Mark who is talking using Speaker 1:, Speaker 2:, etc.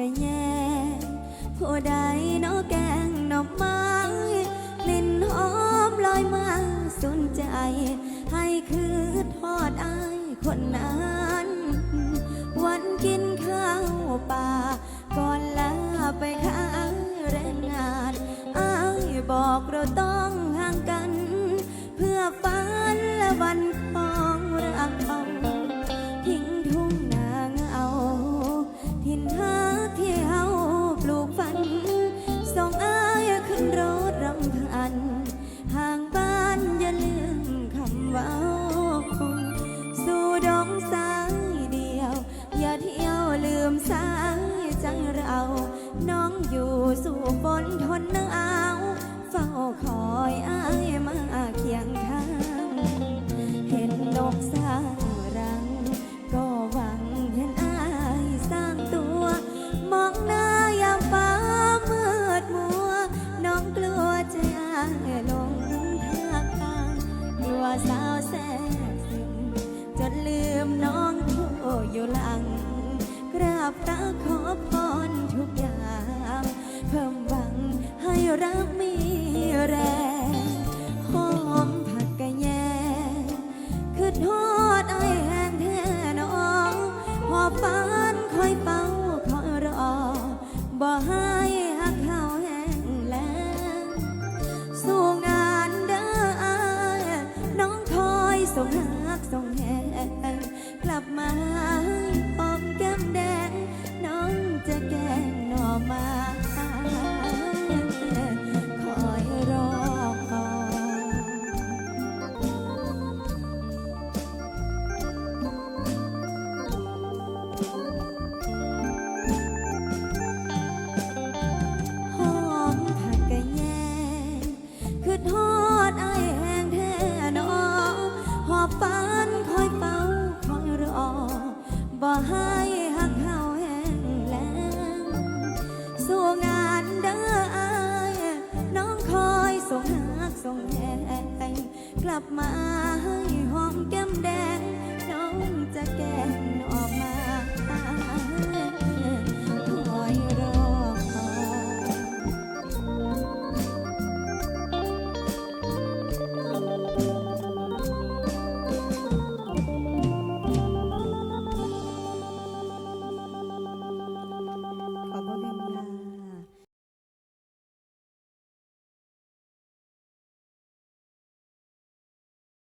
Speaker 1: ก็แย่ผู้ใดเนอแกงหน่อไม้กลิ่นหอมลอยมาสนใจ ให้คือทอดอายคนนั้น น้องอยู่สู่ฝนทนหนาวเฝ้าคอยอายมาเคียงข้าง เห็นนกสร้างรัง ก็หวังเห็นอายสร้างตัว มองหน้ายามฟ้ามืดมัว น้องกลัวจะอายลงทางกลัวสาวแสบสินจนลืมน้องผู้อยู่หลัง กราบตาขอพร ทุกอย่าง เพิ่มหวังให้รักมีแรงหอมผักกะแยงคือทอดไอแห้งแท้หนอหอฟ้านคอยเฝ้าคอยรอบ่ให้หักเขา หักเฮาแห้งแล้งสู้งานเด้ออายน้องคอยส่งหักส่งแหงกลับมาให้หอมแก้มแดง